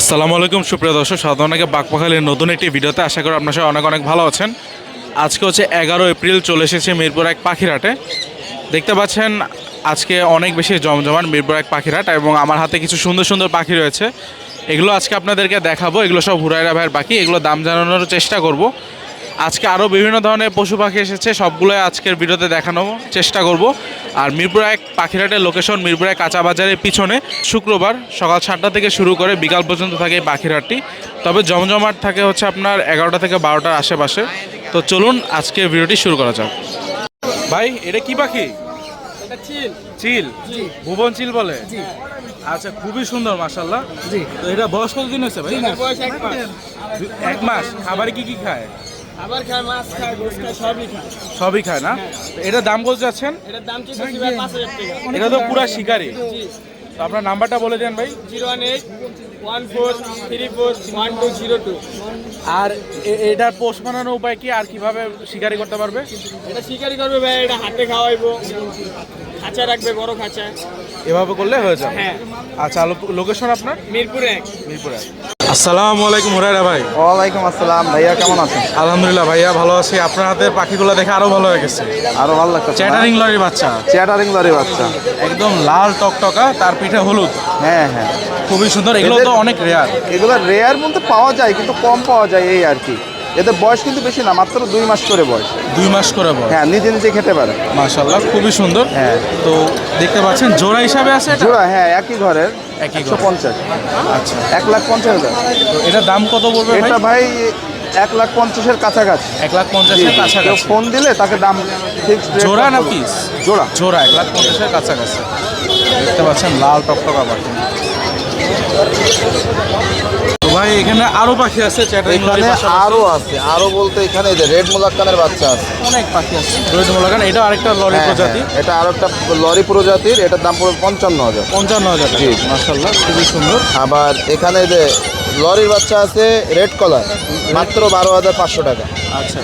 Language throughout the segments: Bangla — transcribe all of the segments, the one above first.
আসসালামু আলাইকুম, সুপ্রিয় দর্শক সাধারণকে বাকপাখালির নতুন একটি ভিডিওতে আশা করি আপনার সবাই অনেক অনেক ভালো আছেন। আজকে হচ্ছে এগারো এপ্রিল, চলে এসেছে মিরপুর এক পাখিরহাটে দেখতে পাচ্ছেন, আজকে অনেক বেশি জমজমান মিরপুর এক পাখিরহাট এবং আমার হাতে কিছু সুন্দর সুন্দর পাখি রয়েছে। এগুলো আজকে আপনাদেরকে দেখাবো, এগুলো সব হুরাইরা ভাইয়ের পাখি এগুলো দাম জানানোর চেষ্টা করব। আজকে আরও বিভিন্ন ধরনের পশু পাখি এসেছে সবগুলোই আজকের ভিডিওতে দেখানোর চেষ্টা করব। আর মিরপুর এক পাখিরহাটের লোকেশন মিরপুর এক কাঁচা বাজারের পিছনে শুক্রবার সকাল সাতটা থেকে শুরু করে বিকাল পর্যন্ত থাকে এই পাখিরহাটটি। তবে জমজমাট থাকে হচ্ছে আপনার এগারোটা থেকে বারোটার আশেপাশে। তো চলুন আজকের ভিডিওটি শুরু করা যাক। ভাই এটা কি পাখি? এটা চিল। ভুবন চিল বলে? আচ্ছা খুবই সুন্দর মাসাল্লাহ তো এটা বয়স কতদিন হয়েছে ভাই? এক মাস। মাস। কি কি খায়? আবার খায় মাছ খায় গোস খায় সবই খায়। সবই খায় না? তো এটার দাম কত যাচ্ছেন? এটার দাম কি ভাই পাঁচ হাজার টাকা। এটা তো পুরা শিকারি। তো আপনার নাম্বারটা বলে দেন ভাই। Zero one eight one four three four one two zero two. আর এটার পোষ বানানোর উপায় কি? আর কীভাবে শিকারি করতে পারবে? এটা শিকারি করবে ভাই এটা হাতে খাওয়াইবো। খাঁচা রাখবে বড় খাঁচা এভাবে করলে হয়ে যাবে। হ্যাঁ। আচ্ছা লোকেশন আপনার? মিরপুর। এক মিরপুরে। আসসালামু আলাইকুম হুরাইরা ভাই। ওয়ালাইকুম আসসালাম। ভাইয়া কেমন আছেন? আলহামদুলিল্লাহ ভাইয়া ভালো আছি। আপনার হাতের পাখিগুলো দেখে আরও ভালো হয়ে গেছে। আরও ভালো লাগছে চ্যাটারিং লরি বাচ্চা। চ্যাটারিং লরি বাচ্চা। একদম লাল টকটকা তার পিঠে হলুদ। হ্যাঁ হ্যাঁ। খুবই সুন্দর। এগুলো তো অনেক রেয়ার এগুলো রেয়ার মধ্যে পাওয়া যায় কিন্তু কম পাওয়া যায় এই আর কি। এদের বয়স কিন্তু বেশি না মাত্র দুই মাস করে বয়স। দুই মাস করে বড় হ্যাঁ নিজে নিজে খেতে পারে। মাশাল্লাহ খুবই সুন্দর। হ্যাঁ। তো দেখতে পাচ্ছেন জোড়া হিসাবে আছে এটা? জোড়া হ্যাঁ একই ঘরের একশো পঞ্চাশ। আচ্ছা। এক লাখ পঞ্চাশ হাজার। তো এটার দাম কত বলবে এটা ভাই? এক লাখ পঞ্চাশের কাছাকাছি। এক লাখ পঞ্চাশের কাছাকাছি। ফোন দিলে তাকে দাম ফিক্স জোড়া না পিস জোড়া। জোড়া এক লাখ পঞ্চাশের কাছাকাছি। দেখতে পাচ্ছেন লাল টকটকা ভাই এখানে আরও পাখি আছে এখানে আরও আছে আরও বলতে এখানে যে রেড মুলাক্কানের বাচ্চা আছে। অনেক পাখি আছে রোহিত মোলাগান এটা আরেকটা লরি হ্যাঁ, প্রজাতি। হ্যাঁ, এটা আরও একটা লরি প্রজাতির এটার দাম পড়বে পঞ্চান্ন হাজার। পঞ্চান্ন হাজার জি। মার্শাল্লাহ খুবই সুন্দর। আবার এখানে যে লরির বাচ্চা আছে রেড কালার মাত্র বারো হাজার পাঁচশো টাকা। আচ্ছা।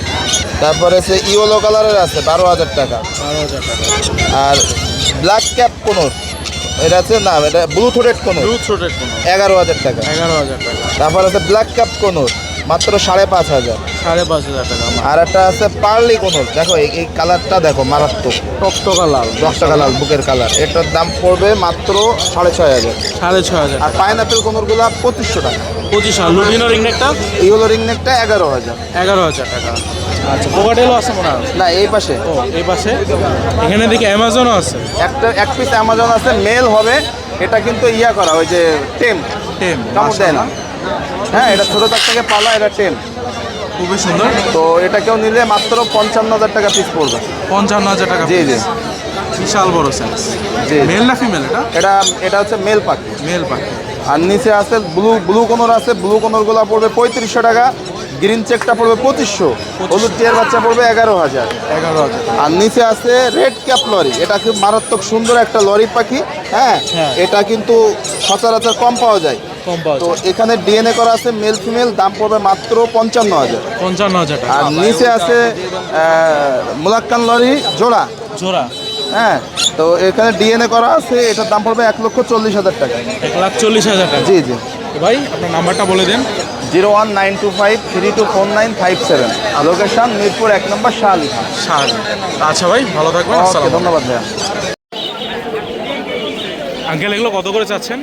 তারপরে সে ইয়েলো কালারের আছে বারো হাজার টাকা। বারো হাজার টাকা। আর ব্ল্যাক ক্যাপ কোনোর। এটা আছে না এটা blue throated conure blue throated conure. এগারো হাজার টাকা। এগারো হাজার টাকা। তারপর আছে ব্ল্যাক ক্যাপ কোনোর মাত্র সাড়ে পাঁচ হাজার। সাড়ে পাঁচ হাজার টাকা আর একটা আছে পার্লি কোনোর দেখো এই কালারটা দেখো মারাত্মক। টকটকা লাল। দশ টাকা লাল বুকের কালার এটার দাম পড়বে মাত্র সাড়ে ছয় হাজার। সাড়ে ছয় হাজার আর পাইনাপেল কোনোরগুলো পঁচিশশো টাকা। পঁচিশ হাজার। লুটিনো রিংনেকটা এই হলো রিংনেকটা এগারো হাজার। এগারো হাজার টাকা। আচ্ছা পোকাটেলও আছে মনে হয়। না এই পাশে। ও এই পাশে। এখানে দেখি অ্যামাজনও আছে। একটা এক পিস অ্যামাজন আছে মেল হবে এটা কিন্তু ইয়া করা ওই যে টেম টেম কামড় দেয় না। হ্যাঁ এটা ছোটো তার থেকে পালা এটা টেম খুবই সুন্দর। তো এটা কেউ নিলে মাত্র পঞ্চান্ন হাজার টাকা পিস পড়বে। পঞ্চান্ন হাজার টাকা জি জি। বিশাল বড় সাইজ জি মেল না ফিমেল এটা? এটা এটা হচ্ছে মেল পাখি। মেল পাখি। আর নিচে আছে ব্লু ব্লু কোনোর আছে ব্লু কোনোরগুলো পড়বে পঁয়ত্রিশশো টাকা। গ্রিন চেকটা পড়বে পঁচিশশো। হলুদ টিয়ার বাচ্চা পড়বে এগারো হাজার। এগারো হাজার। আর নিচে আছে রেড ক্যাপ লরি এটা খুব মারাত্মক সুন্দর একটা লরি পাখি হ্যাঁ? হ্যাঁ। এটা কিন্তু সচরাচর কম পাওয়া যায়। তো এখানে ডিএনএ করা আছে মেল ফিমেল দাম পড়বে মাত্র পঞ্চান্ন হাজার। পঞ্চান্ন হাজার আর নিচে আছে মুলাক্কান লরি জোড়া। জোড়া। হ্যাঁ? তো এখানে ডিএনএ করা আছে এটার দাম পড়বে এক লক্ষ চল্লিশ হাজার টাকা। এক লাখ চল্লিশ হাজার টাকা। জি জি। ভাই আপনার নাম্বারটা বলে দেন। Zero one nine two five three two four nine five seven. Location Mirpur এক নম্বর শাহালি সার আচ্ছা ভাই ভালো থাকবেন ধন্যবাদ ভাইয়া। আঙ্কেল এগুলো কত করে চাচ্ছেন?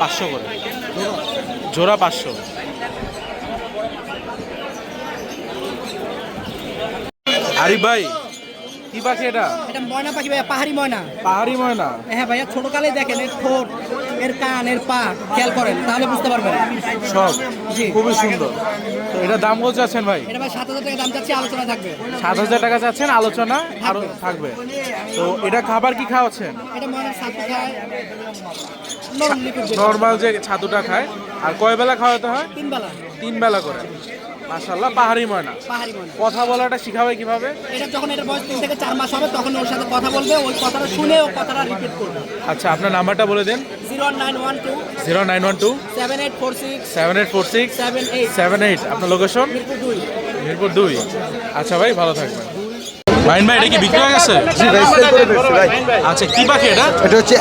পাঁচশো করে। জোড়া পাঁচশো। আরিফ ভাই কি পাখি এটা? এটা ময়না পাখি ভাইয়া পাহাড়ি ময়না। পাহাড়ি ময়না? হ্যাঁ ভাইয়া ছোট কালে দেখেন এর ঠোঁট এর কান এর পা খেয়াল করেন তাহলে বুঝতে পারবেন। সব জি। খুবই সুন্দর। তো এটা দাম কত চাচ্ছেন ভাই? এটা ভাই সাত হাজার টাকা দাম চাচ্ছি আলোচনা থাকবে। সাত হাজার টাকা চাচ্ছেন আলোচনা আরও থাকবে। তো এটা খাবার কি খাওয়াচ্ছেন? এটা ময়না খায়। নর্মাল যে ছাতুটা খায়। আর কয় বেলা খাওয়াতে হয়? তিন বেলা তিন বেলা করে। মাশাল্লাহ পাহাড়ি ময়না। পাহাড়ি ময়না। কথা বলাটা শিখাবে কীভাবে? এটা যখন বয়স তিন থেকে চার মাস হবে তখন ওর সাথে কথা বলবে ওই কথাটা শুনে ও কথাটা রিপিট করবে। আচ্ছা আপনার নাম্বারটা বলে দেন। Zero nine one two zero nine one two seven eight four six seven eight four six seven eight. Seven eight. আপনার লোকেশন মিরপুর দুই। মিরপুর দুই। আচ্ছা ভাই ভালো থাকবেন। মাইন ভাই এটা কি বিক্রি হয়ে গেছে? জি ভাই সেল করে ফেলছি ভাই আচ্ছা কি পাখি এটা? এটা হচ্ছে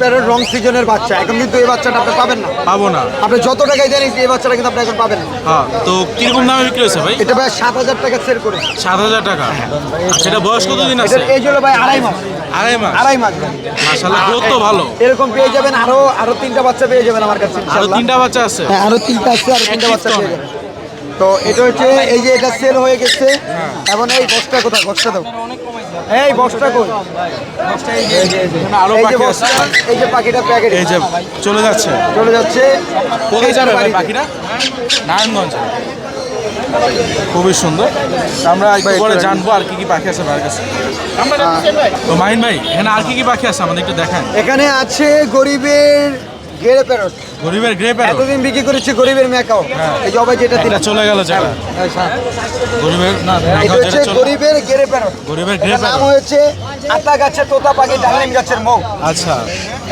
প্যারের রং সিজনের বাচ্চা। এখন কিন্তু এই বাচ্চাটা আপনি পাবেন না। পাবো না। আপনি যত টাকায় এই বাচ্চাটা কিন্তু আপনি এখন পাবেন না। হ্যাঁ তো কীরকম দামে বিক্রি হয়েছে ভাই? এটা ভাই সাত হাজার টাকা সেল করে। সাত হাজার টাকা। আচ্ছা এটা বয়স কতদিন আছে? এই হলো ভাই আড়াই মাস। আড়াই মাস? আড়াই মাস মাসাল্লাহ গ্রোথ তো ভালো। এরকম পেয়ে যাবেন আরও আরও তিনটা বাচ্চা পেয়ে যাবেন আমার কাছে আরও তিনটা বাচ্চা আছে? হ্যাঁ আরও তিনটা আছে আরও তিনটা বাচ্চা পেয়ে যাবেন। তো এটা হচ্ছে এই যে এটা সেল হয়ে গেছে। এখন এই বস্তা কোথায়? বস্তা দাও। এই বস্তা কই? এই যে, আরও এই বস্তা, এই যে পাখিটা প্যাকেট এই যে চলে যাচ্ছে। চলে যাচ্ছে। কোথায় যাবে ভাই পাখিটা? নারায়ণগঞ্জ। খুবই সুন্দর। আমরা একটু ভাই, পরে জানব আর কি কি পাখি আছে ভাইয়ের কাছে। তো মাহিন ভাই এখানে আর কি কি পাখি আছে আমাদের একটু দেখান। এখানে আছে গরিবের গেড়ে প্যারট গরিবের গ্রে এতদিন বিক্রি করেছে গরিবের মেকাও হ্যাঁ। এই জবাই যেটা দিল চলে গেল যেটা গরিবের না এটা হচ্ছে গরিবের গেড়ে প্যারট গরিবের গ্রে নাম হয়েছে আতা গাছের তোতা পাখি ডালিম গাছের মৌ। আচ্ছা।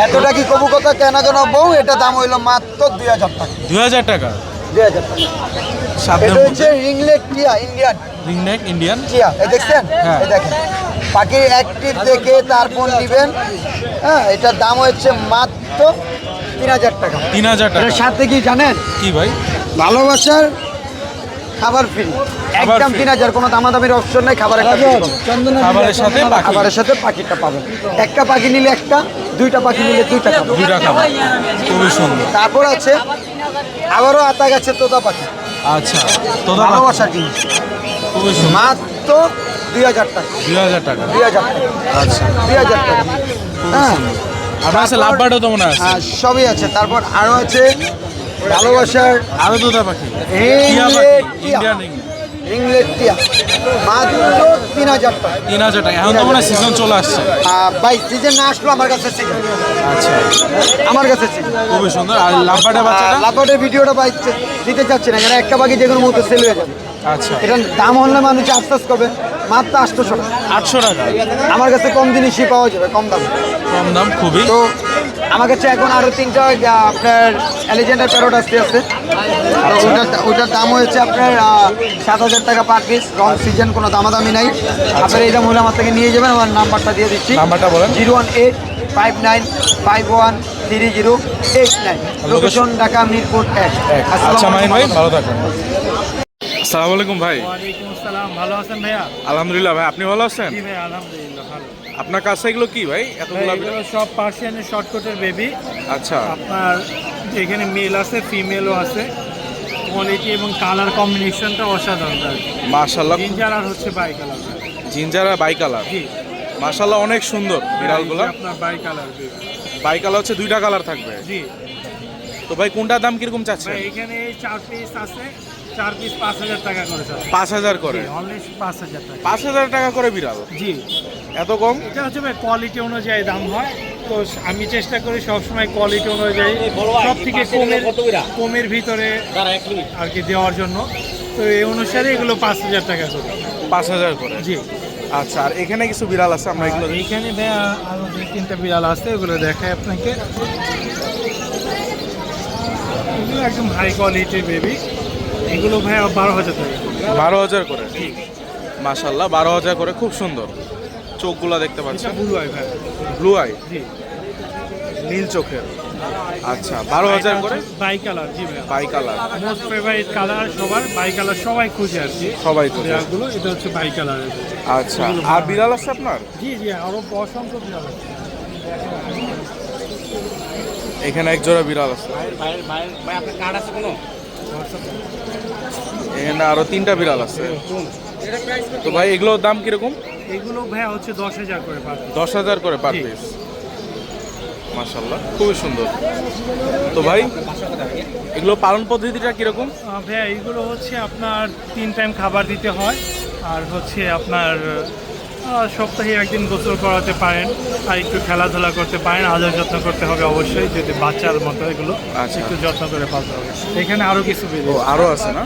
এতটা কি কবু কথা? কেনা কেন বউ এটা দাম হইল মাত্র দুই হাজার টাকা। দুই হাজার টাকা? দুই হাজার টাকা। এটা হচ্ছে রিংলেট টিয়া ইন্ডিয়ান। ইন্ডিয়ান? টিয়া এই দেখছেন? হ্যাঁ। এই দেখেন। পাখি অ্যাক্টিভ দেখে তারপর নেবেন হ্যাঁ এটার দাম হচ্ছে মাত্র তিন হাজার টাকা। তিন হাজার টাকা। সাথে কি জানেন? কি ভাই? ভালোবাসার খাবার ফ্রি একদম তিন হাজার কোনো দামাদামির অপশন নেই খাবার একটা free খাবারের সাথে খাবারের সাথে পাখিটা পাবেন। একটা পাখি নিলে একটা দুইটা পাখি নিলে দুইটা খাবেন দুইটা খাবার। খুবই সুন্দর। তারপর আছে আবারও আতা গাছে তোতা পাখি। আচ্ছা পাখি, ভালোবাসার জিনিস। খুবই মাত্র দুই হাজার টাকা। দুই হাজার টাকা। দুই হাজার টাকা। আচ্ছা। দুই হাজার টাকা। হ্যাঁ। আপনার কাছে লাভ বার্ডও তো মনে আছে। হ্যাঁ, সবই আছে। তারপর আরও আছে ভালোবাসার আরও দুটা পাখি। ইন্ডিয়ান টিয়া মাত্র তিন হাজার টাকা। তিন হাজার টাকা। এখন তো মনে সিজন চলে আসছে। আহ, ভাই সিজন না আসলো আমার কাছে সিজন আচ্ছা। আমার কাছে সিজন খুবই সুন্দর। আর বাচ্চাটা? ভিডিওটা ভাই দিতে চাচ্ছি না। একটা বাকি যে কোনো মুহূর্তে সেল হয়ে যাবে। আচ্ছা। এটার দাম হলে মানুষ আশ্বাস করবে। মাত্র আটশোশো টাকা। আটশো টাকা। আমার কাছে কম জিনিসই পাওয়া যাবে কম দামে। কম দাম খুবই। তো আমার কাছে এখন আরও তিনটা আপনার অ্যালিজেন্ডার প্যারোট আসতে আছে। ওটার ওটার দাম হয়েছে আপনার সাত হাজার টাকা পার পিস রং সিজন কোনো দামাদামি নাই। আপনার এই দাম হলে আমার থেকে নিয়ে যাবেন আমার নাম্বারটা দিয়ে দিচ্ছি। নাম্বারটা বলেন। Zero one eight five nine five one three zero eight nine. Location Dhaka Mirpur এক। আচ্ছা মাহিন ভাই ভালো থাকবেন। আসসালামু আলাইকুম ভাই। ওয়ালাইকুম আসসালাম ভালো আছেন ভাইয়া? আলহামদুলিল্লাহ ভাই আপনি ভালো আছেন? জি ভাই আলহামদুলিল্লাহ ভালো। আপনার কাছে এগুলো কি ভাই? এতগুলো এগুলো সব পার্সিয়ানের শর্টকটের বেবি আচ্ছা। আপনার এখানে মেল আছে ফিমেলও আছে। কোয়ালিটি এবং কালার কম্বিনেশনটা অসাধারণ মাশাল্লাহ জিঞ্জার আর হচ্ছে বাই কালার জিঞ্জার আর বাই কালার জি। মাশাল্লাহ অনেক সুন্দর বিড়ালগুলো আপনার বাই কালার বাই কালার হচ্ছে দুইটা কালার থাকবে। জি। তো ভাই কোনটার দাম কীরকম চাচ্ছেন? ভাই এখানে চার পিস আছে। চার পিস পাঁচ হাজার টাকা করে পাঁচ হাজার করে? অনলি পাঁচ হাজার টাকা। পাঁচ হাজার টাকা করে বিড়াল? জি। এত কম? এটা হচ্ছে ভাই কোয়ালিটি অনুযায়ী দাম হয়। তো আমি চেষ্টা করি সবসময় কোয়ালিটি অনুযায়ী সব থেকে কমের কমের ভিতরে আর কি দেওয়ার জন্য। তো এই অনুসারে এগুলো পাঁচ হাজার টাকা করে। পাঁচ হাজার করে? জি। আচ্ছা আর এখানে কিছু বিড়াল আছে আমরা এগুলো ভাইয়া আরও দুই তিনটা বিড়াল আছে এগুলো দেখাই আপনাকে। এগুলো একদম হাই কোয়ালিটির বেবি এগুলো ভাইয়া বারো হাজার টাকা বারো হাজার করে? মাশাল্লাহ বারো হাজার করে খুব সুন্দর। চোখগুলো দেখতে পাচ্ছেন? ব্লু আই ভাই। ব্লু আই জি। নীল চোখের। আচ্ছা বারো হাজার করে? বাই কালার জি ভাইয়া। Bicolour most favourite colour সবার বাই কালার সবাই খুঁজে আর কি। সবাই খুঁজে। বিড়ালগুলো এটা হচ্ছে বাই কালার আচ্ছা আর বিড়াল আছে আপনার? জি জি আরও অসংখ্য বিড়াল আছে। এখানে এক জোড়া বিড়াল আছে। এখানে আরও তিনটা বিড়াল আছে। তো ভাই এগুলোর দাম কীরকম? এগুলো ভাইয়া হচ্ছে দশ হাজার করে পাবে দশ হাজার করে পার। পিস মাশাল্লাহ খুবই সুন্দর। তো ভাই এগুলো পালন পদ্ধতিটা কীরকম? ভাইয়া এইগুলো হচ্ছে আপনার তিন টাইম খাবার দিতে হয়। আর হচ্ছে আপনার সপ্তাহে একদিন গোসল করাতে পারেন। আর একটু খেলাধুলা করতে পারেন। আদর যত্ন করতে হবে অবশ্যই যদি বাচ্চার মতো এগুলো আচ্ছা। একটু যত্ন করে পালতে হবে। এখানে আরও কিছু ও বেরিয়ে আরও আছে না?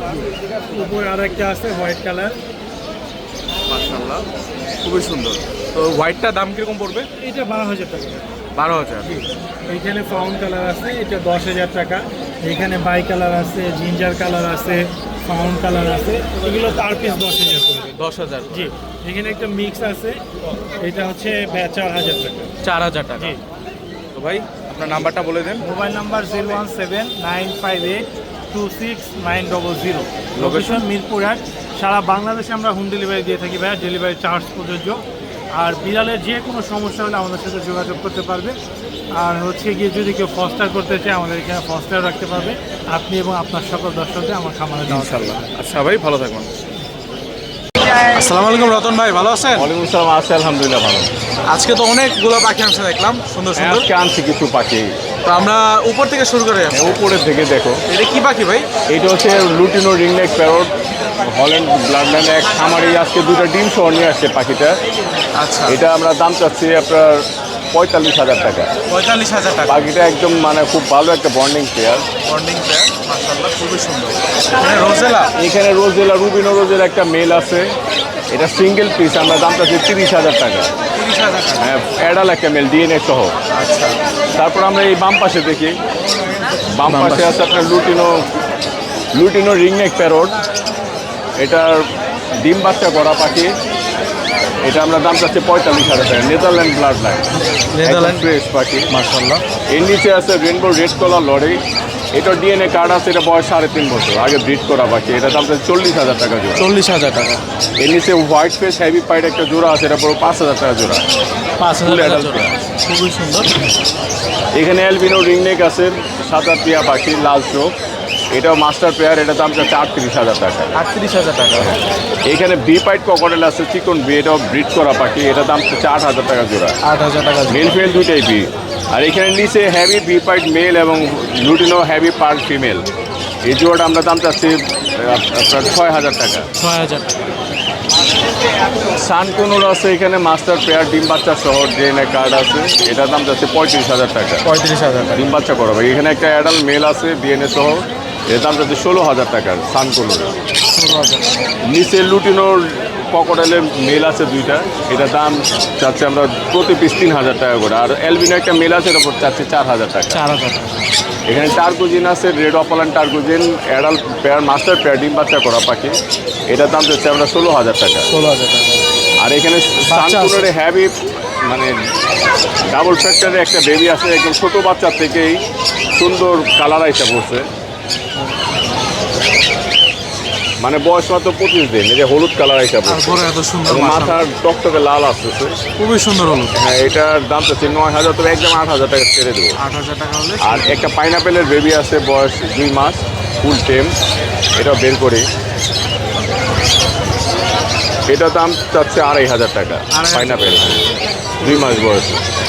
উপরে আর একটা আছে হোয়াইট কালার মাশাল্লাহ খুবই সুন্দর। তো হোয়াইটটা দাম কীরকম পড়বে? এটা বারো হাজার টাকা। বারো হাজার। জি। এইখানে ফাউন্ড কালার আছে এটা দশ হাজার টাকা। এখানে বাই কালার আছে জিঞ্জার কালার আছে ফাউন্ড কালার আছে। এগুলো তার পিস দশ হাজার করে। দশ হাজার জি। এখানে একটা মিক্স আছে এটা হচ্ছে চার হাজার টাকা। চার হাজার টাকা। তো ভাই আপনার নাম্বারটা বলে দেন। Mobile number zero one seven nine five eight two six nine double zero. Location Mirpur হাট সারা বাংলাদেশে আমরা হোম ডেলিভারি দিয়ে থাকি ভাইয়া ডেলিভারি চার্জ প্রযোজ্য। আর বিড়ালের যে কোনো সমস্যা হলে আমাদের সাথে যোগাযোগ করতে পারবে। আর হচ্ছে গিয়ে যদি কেউ ফস্টার করতে চায় আমাদের এখানে ফস্টার রাখতে পারবে। আপনি এবং আপনার সকল দর্শকদের আমার খামারে দেওয়া ইনশাল্লাহ আচ্ছা ভাই ভালো থাকবেন। আসসালামু আলাইকুম রতন ভাই ভালো আছেন? ওয়ালাইকুম আসসালাম আছে আলহামদুলিল্লাহ ভালো। আজকে তো অনেকগুলো পাখি আনছে দেখলাম সুন্দর সুন্দর। আজকে আনছি কিছু পাখি। তো আমরা উপর থেকে শুরু করে আসি। উপরের থেকে দেখো। এটা কি পাখি ভাই? এটা হচ্ছে lutino ringneck parrot. Holland blood line এক খামারি আজকে দুটো ডিম সহ নিয়ে আসছে পাখিটা। আচ্ছা। এটা আমরা দাম চাচ্ছি আপনার পঁয়তাল্লিশ হাজার টাকা। পঁয়তাল্লিশ হাজার টাকা। পাখিটা একদম মানে খুব ভালো একটা বন্ডিং পেয়ার বন্ডিং মাশাআল্লাহ খুবই সুন্দর। এখানে রোজেলা? এখানে রোজেলা রুবিনো রোজের একটা মেল আছে। এটা সিঙ্গেল পিস আমরা দাম চাচ্ছি তিরিশ হাজার টাকা। তিরিশ হাজার হ্যাঁ অ্যাডাল একটা মেল ডিএনএ সহ। আচ্ছা। তারপর আমরা এই বাম পাশে দেখি। বাম পাশে আছে আপনার লুটিনো লুটিনো রিংনেক প্যারট এটার ডিম বাচ্চা করা পাখি। এটা আমরা দাম চাচ্ছি পঁয়তাল্লিশ হাজার টাকা। Netherland blood line. Netherland. Fresh পাখি। মাশাআল্লাহ। এর নিচে আছে রেনবো রেড কলার লরি। এটা ডিএনএ কার্ড আছে এটা বয়স সাড়ে তিন বছর। আগে ব্রিড করা পাখি। এটা দাম চাচ্ছি চল্লিশ হাজার টাকা জোড়া। চল্লিশ হাজার টাকা। এর নিচে হোয়াইট ফেস হেভি পাইড একটা জোড়া আছে এটা পুরো পাঁচ হাজার টাকা জোড়া। পাঁচ হাজার খুবই সুন্দর। এখানে অ্যালবিনো রিংনেক আছে সাদা টিয়া পাখি লাল চোখ। এটাও মাস্টার পেয়ার এটা দাম চাচ্ছে আটত্রিশ হাজার টাকা। আটত্রিশ হাজার টাকা। এখানে বি পাইট ককটেল আছে চিকন বি এটাও ব্রিড করা পাখি এটা দাম চাচ্ছে আট হাজার টাকা জোড়া। আট হাজার টাকা মেল ফেল দুইটাই বি আর এখানে নিচে হ্যাভি বি পাইট মেল এবং লুটিনো হ্যাভি পার্ক ফিমেল এই জোড়াটা আমরা দাম চাচ্ছি আপনার ছয় হাজার টাকা। ছয় হাজার টাকা। সানকুনুর আছে এখানে মাস্টার পেয়ার ডিম বাচ্চা সহ ডিএনএ কার্ড আছে এটার দাম যাচ্ছে পঁয়ত্রিশ হাজার টাকা। পঁয়ত্রিশ হাজার টাকা। ডিম বাচ্চা করা করাবে এখানে একটা অ্যাডাল্ট মেল আছে ডিএনএ সহ এর দাম যাচ্ছে ষোলো হাজার টাকার সানকুনুর। হাজার নিচে লুটিনোর পকটেলের মেল আছে দুইটা। এটা দাম চাচ্ছে আমরা প্রতি পিস তিন হাজার টাকা করে। আর এলবিনো একটা মেল আছে ওপর চাচ্ছে চার হাজার টাকা। চার হাজার টাকা। এখানে টার্কুজিন আছে red opaline turquoisine adult pair master pair ডিম বাচ্চা করা পাখি। এটার দাম চাচ্ছে আমরা ষোলো হাজার টাকা। ষোলো হাজার টাকা। আর এখানে। সানকুনের হ্যাভি মানে ডাবল ফ্যাক্টরে একটা বেবি আছে একদম ছোট বাচ্চা থেকেই সুন্দর কালার আইসা পড়ছে। মানে বয়স মাত্র পঁচিশ দিন এই যে হলুদ কালার তারপরে এত সুন্দর মাথা। মাথার টকটকে লাল আসতেছে। খুবই সুন্দর হলো হ্যাঁ এটার দাম চাচ্ছে নয় হাজার তবে একদম আট হাজার টাকা ছেড়ে দেবো। আট হাজার টাকা হলে আর একটা পাইনাপেলের বেবি আছে বয়স দুই মাস ফুল টেম এটা বের করি। এটা দাম চাচ্ছে আড়াই হাজার টাকা পাইনাপেল দুই মাস বয়স।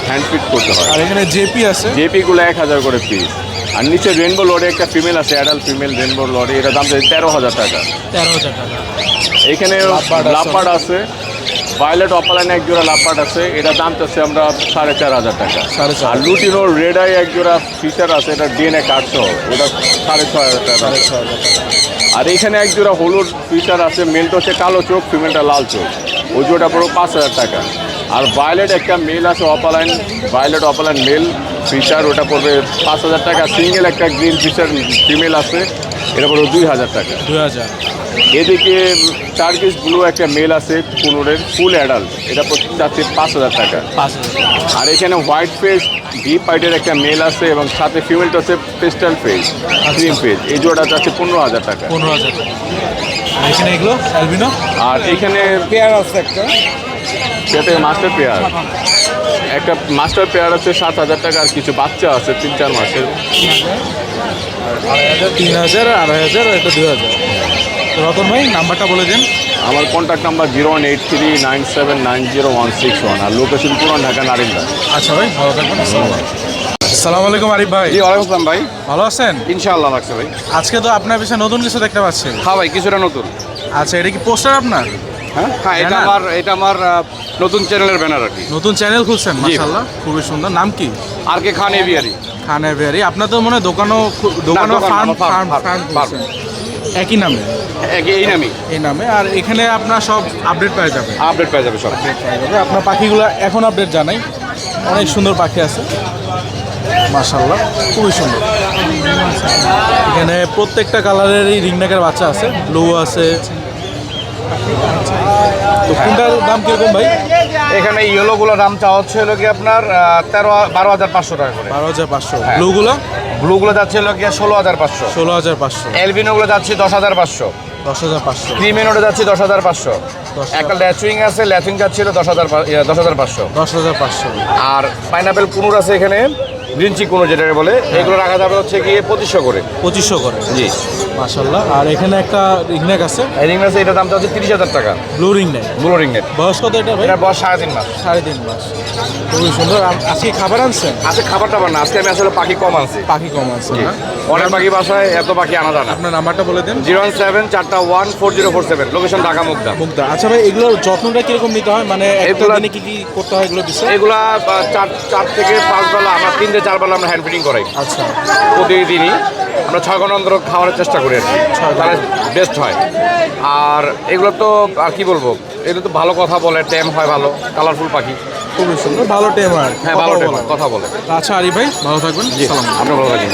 হ্যান্ড ফিট করতে হয়। আর এখানে জেপি আছে? জেপিগুলো এক হাজার করে পিস আর নিচে রেনবো লরি একটা ফিমেল আছে অ্যাডাল্ট ফিমেল রেনবো লরি এটা দাম তেরো হাজার টাকা। তেরো হাজার টাকা। এখানে লাপার্ড আছে। ভায়োলেট অপালাইন এক জোড়া লাপার্ড আছে এটা দাম চাচ্ছে আমরা সাড়ে চার হাজার টাকা। সাড়ে চার। আর লুটিনো রেড আই এক জোড়া ফিচার আছে এটা ডিএনএ কার্ড সহ ওটা সাড়ে ছয় হাজার টাকা। ছ হাজার টাকা। আর এখানে এক জোড়া হলুদ ফিচার আছে মেলটা হচ্ছে কালো চোখ ফিমেলটা লাল চোখ। ওই জোড়া পুরো পাঁচ হাজার টাকা। আর ভায়োলেট একটা মেল আছে opaline violet opaline male feature ওটা পড়বে পাঁচ হাজার টাকা। সিঙ্গেল একটা গ্রিন ফিচার ফিমেল আছে এটা পড়বে দুই হাজার টাকা। দুই হাজার। এদিকে টার্কিশ ব্লু একটা মেল আছে পনেরের ফুল অ্যাডাল্ট এটা যাচ্ছে পাঁচ হাজার টাকা। পাঁচ আর এখানে হোয়াইট ফেস ডিপ পাইটের একটা মেল আছে এবং সাথে ফিমেলটা হচ্ছে পেস্টাল ফেস ক্রিম ফেস এই জোড়া যাচ্ছে পনেরো হাজার টাকা। পনেরো হাজার টাকা। আর এখানে এগুলো আর এখানে পেয়ার আছে একটা। সেটা মাস্টার পেয়ার একটা মাস্টার পেয়ার আছে সাত হাজার টাকা আর কিছু বাচ্চা আছে তিন চার মাসের। তিন হাজার আড়াই হাজার একটা দু হাজার। রতন ভাই নাম্বারটা বলে দিন। আমার contact number zero one eight three nine seven nine zero one six one আর লোকেশন পুরান ঢাকা নারিন্দা আচ্ছা ভাই ভালো থাকবেন আসসালামু আলাইকুম। আরিফ ভাই। জি ওয়ালাইকুম আসসালাম ভাই। ভালো আছেন? ইনশাআল্লাহ লাগছে ভাই। আজকে তো আপনার পিছনে নতুন কিছু দেখতে পাচ্ছি। হ্যাঁ ভাই কিছুটা নতুন। আচ্ছা এটা কি পোস্টার আপনার? হ্যাঁ হ্যাঁ এটা আমার এটা আমার নতুন চ্যানেলের ব্যানার আর কি। নতুন চ্যানেল খুলছেন মাশাআল্লাহ খুবই সুন্দর। নাম কি? আর কে খান এভিয়ারি খান এভিয়ারি আপনার তো মনে হয় দোকানও দোকানও ফার্ম ফার্ম ফার্ম। একই নামে? এই নামে। এই নামে। আর এখানে আপনার সব আপডেট পাওয়া যাবে? আপডেট পাওয়া যাবে সব। আপডেট পাওয়া যাবে। আপনার পাখিগুলো এখন আপডেট জানাই। অনেক সুন্দর পাখি আছে। মাশাল্লাহ খুবই সুন্দর। এখানে প্রত্যেকটা কালারেরই রিংনেকের বাচ্চা আছে। ব্লু আছে তো কোনটার দাম কীরকম ভাই? এখানে ইয়েলোগুলো দাম চাওয়া হচ্ছে হলো কি আপনার তেরো বারো হাজার পাঁচশো টাকা করে। বারো হাজার পাঁচশো। হ্যাঁ। ব্লুগুলো? ব্লুগুলো যাচ্ছে হলো গিয়ে ষোলো হাজার পাঁচশো। ষোলো হাজার পাঁচশো। এলবিনোগুলো যাচ্ছে দশ হাজার পাঁচশো। দশ হাজার পাঁচশো। ক্রিমেনোটা যাচ্ছে দশ হাজার পাঁচশো। একটা ল্যাচুইং আছে ল্যাচুইং যাচ্ছিল দশ হাজার ইয়ে, দশ হাজার পাঁচশো। দশ হাজার পাঁচশো। আর পাইনাপেল কুনুর আছে এখানে গ্রিনচি কুনুর যেটা বলে এগুলো রাখা যাবে হচ্ছে গিয়ে পঁচিশশো করে। পঁচিশশো করে। জি। মাশাল্লাহ আর এখানে একটা রিংনেক আছে। রিং আছে এটার দাম চাচ্ছে তিরিশ হাজার টাকা। Blue ringneck. ব্লু রিং বয়স কত এটা ভাই? এটা বয়স সাড়ে তিন মাস। সাড়ে তিন মাস। খুবই সুন্দর। আজকে খাবার আনছেন? আজকে খাবার টাবার না আজকে আমি আসলে পাখি কম আনছি। পাখি কম না? অনেক পাখি বাসায় এত পাখি আনা যায় না। আপনার নাম্বারটা বলে দেন। জিরো ওয়ান সেভেন চারটা one four zero four seven. Location Dhaka Mugda. Mugdha আচ্ছা ভাই এগুলোর যত্নটা কীরকম নিতে হয়? মানে এগুলা- দিনে কি কি করতে হয় এগুলো বিষয় এগুলা চার চার থেকে পাঁচ বেলা আমরা তিন থেকে চার বেলা আমরা হ্যান্ড ফিটিং করাই। আচ্ছা। প্রতিদিনই। আমরা ছয় ঘণ্টা অন্তর খাওয়ার চেষ্টা করি আর কি তাহলে বেস্ট হয়। আর এগুলো তো আর কি বলব এগুলো তো ভালো কথা বলে টেম হয় ভালো কালারফুল পাখি। খুবই সুন্দর ভালো টেমার হ্যাঁ ভালো টেম কথা বলে। আচ্ছা আরিফ ভাই ভালো থাকবেন। আপনি ভালো থাকেন